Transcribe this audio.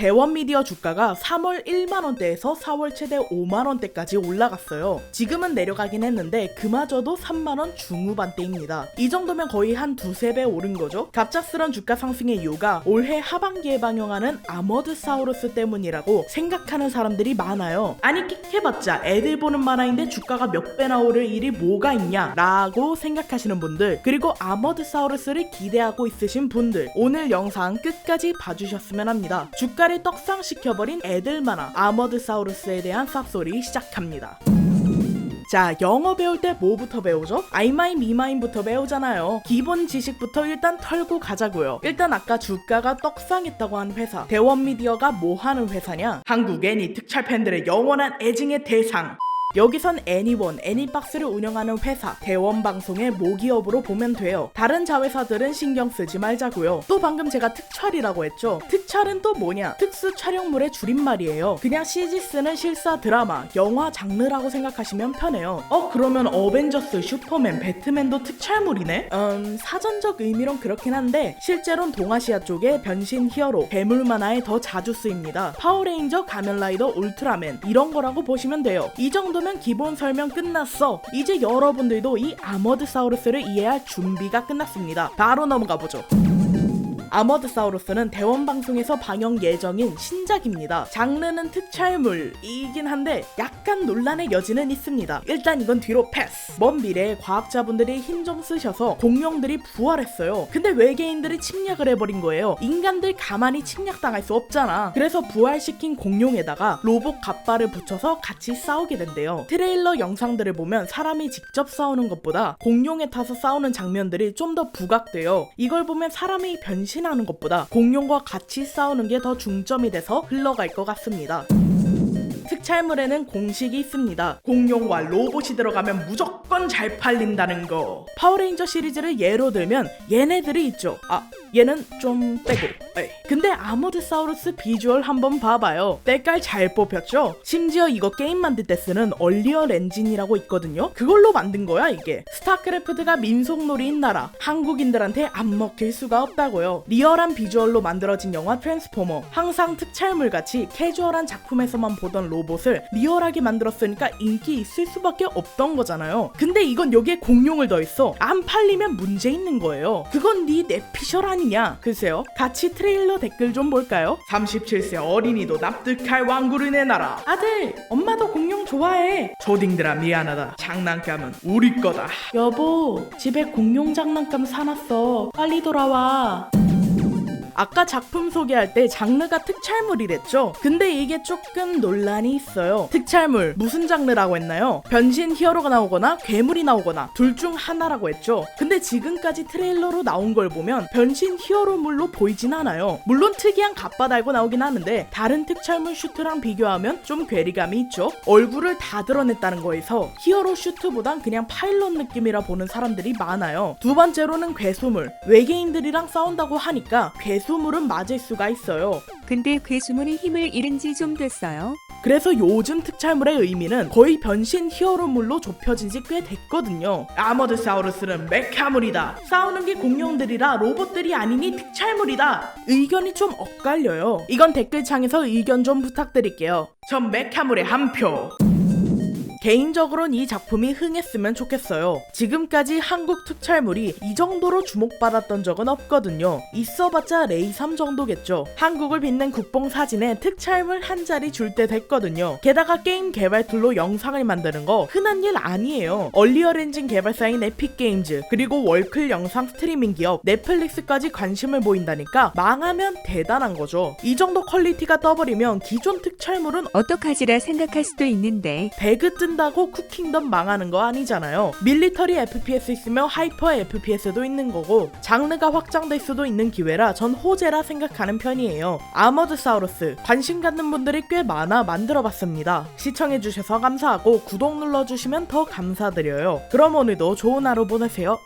대원 미디어 주가가 3월 1만원대에서 4월 최대 5만원대까지 올라갔어요. 지금은 내려가긴 했는데 그마저도 3만원 중후반대입니다. 이 정도면 거의 한 두세 배 오른 거죠. 갑작스런 주가 상승의 이유가 올해 하반기에 방영하는 아머드 사우루스 때문이라고 생각하는 사람들이 많아요. 아니 끽해봤자 애들 보는 만화인데 주가가 몇 배나 오를 일이 뭐가 있냐 라고 생각하시는 분들 그리고 아머드 사우루스를 기대하고 있으신 분들 오늘 영상 끝까지 봐주셨으면 합니다. 주가 를 떡상시켜버린 애들 만화 아머드 사우루스에 대한 쌉소리 시작합니다. 자, 영어 배울 때 뭐부터 배우죠? 아이마인 미마인부터 배우잖아요. 기본 지식부터 일단 털고 가자고요. 일단 아까 주가가 떡상했다고 한 회사. 대원 미디어가 뭐 하는 회사냐? 한국 애니 특촬 팬들의 영원한 애증의 대상. 여기선 애니원, 애니박스를 운영하는 회사, 대원방송의 모기업으로 보면 돼요. 다른 자회사들은 신경 쓰지 말자고요. 또 방금 제가 특촬이라고 했죠. 특촬은 또 뭐냐? 특수 촬영물의 줄임말이에요. 그냥 CG 쓰는 실사 드라마, 영화 장르라고 생각하시면 편해요. 어, 그러면 어벤져스, 슈퍼맨, 배트맨도 특촬물이네? 음, 사전적 의미론 그렇긴 한데 실제론 동아시아 쪽에 변신 히어로, 괴물 만화에 더 자주 쓰입니다. 파워레인저, 가면라이더, 울트라맨 이런 거라고 보시면 돼요. 이 정도 면 기본 설명 끝났어. 이제 여러분들도 이 아머드사우루스를 이해할 준비가 끝났습니다. 바로 넘어가 보죠. 아머드사우루스는 대원방송에서 방영 예정인 신작입니다. 장르는 특촬물이긴 한데 약간 논란의 여지는 있습니다. 일단 이건 뒤로 패스. 먼 미래에 과학자분들이 힘 좀 쓰셔서 공룡들이 부활했어요. 근데 외계인들이 침략을 해버린 거예요. 인간들 가만히 침략당할 수 없잖아. 그래서 부활시킨 공룡에다가 로봇 갑바를 붙여서 같이 싸우게 된대요. 트레일러 영상들을 보면 사람이 직접 싸우는 것보다 공룡에 타서 싸우는 장면들이 좀 더 부각돼요. 이걸 보면 사람이 변신 하는 것보다 공룡과 같이 싸우는 게 더 중점이 돼서 흘러갈 것 같습니다. 특촬물에는 공식이 있습니다. 공룡과 로봇이 들어가면 무조건 잘 팔린다는 거. 파워레인저 시리즈를 예로 들면 얘네들이 있죠. 아, 얘는 좀 빼고. 에이. 근데 아모드사우루스 비주얼 한번 봐봐요. 때깔 잘 뽑혔죠? 심지어 이거 게임 만들 때 쓰는 얼리얼 엔진이라고 있거든요. 그걸로 만든 거야 이게. 스타크래프트가 민속놀이인 나라. 한국인들한테 안 먹힐 수가 없다고요. 리얼한 비주얼로 만들어진 영화 트랜스포머. 항상 특촬물 같이 캐주얼한 작품에서만 보던 로봇을 리얼하게 만들었으니까 인기 있을 수밖에 없던 거잖아요. 근데 이건 여기에 공룡을 더했어. 안 팔리면 문제 있는 거예요. 그건 네 내피셜 아니냐? 글쎄요. 같이 트레일러 댓글 좀 볼까요? 37세 어린이도 납득할 왕구를 내놔라. 아들, 엄마도 공룡 좋아해. 초딩들아 미안하다. 장난감은 우리 거다. 여보, 집에 공룡 장난감 사놨어. 빨리 돌아와. 아까 작품 소개할 때 장르가 특촬물이랬죠? 근데 이게 조금 논란이 있어요. 특촬물, 무슨 장르라고 했나요? 변신 히어로가 나오거나 괴물이 나오거나 둘 중 하나라고 했죠? 근데 지금까지 트레일러로 나온 걸 보면 변신 히어로물로 보이진 않아요. 물론 특이한 갑바 달고 나오긴 하는데 다른 특촬물 슈트랑 비교하면 좀 괴리감이 있죠? 얼굴을 다 드러냈다는 거에서 히어로 슈트보단 그냥 파일럿 느낌이라 보는 사람들이 많아요. 두 번째로는 괴수물. 외계인들이랑 싸운다고 하니까 괴 수물은 맞을 수가 있어요. 근데 괴수물이 힘을 잃은 지 좀 됐어요. 그래서 요즘 특촬물의 의미는 거의 변신 히어로물로 좁혀진 지 꽤 됐거든요. 아머드사우루스는 메카물이다. 싸우는 게 공룡들이라 로봇들이 아니니 특촬물이다. 의견이 좀 엇갈려요. 이건 댓글창에서 의견 좀 부탁드릴게요. 전 메카물에 한 표. 개인적으로는 이 작품이 흥했으면 좋겠어요. 지금까지 한국 특촬물이 이 정도로 주목받았던 적은 없거든요. 있어봤자 레이3 정도겠죠. 한국을 빛낸 국뽕 사진에 특촬물 한 자리 줄 때 됐거든요. 게다가 게임 개발 툴로 영상을 만드는 거 흔한 일 아니에요. 얼리얼 엔진 개발사인 에픽게임즈 그리고 월클 영상 스트리밍 기업 넷플릭스까지 관심을 보인다니까 망하면 대단한 거죠. 이 정도 퀄리티가 떠버리면 기존 특촬물은 어떡하지라 생각할 수도 있는데 배그 뜬 다고 쿠킹덤 망하는 거 아니잖아요. 밀리터리 FPS 있으면 하이퍼 FPS도 있는 거고 장르가 확장될 수도 있는 기회라 전 호재라 생각하는 편이에요. 아머드 사우루스 관심 갖는 분들이 꽤 많아 만들어봤습니다. 시청해주셔서 감사하고 구독 눌러주시면 더 감사드려요. 그럼 오늘도 좋은 하루 보내세요.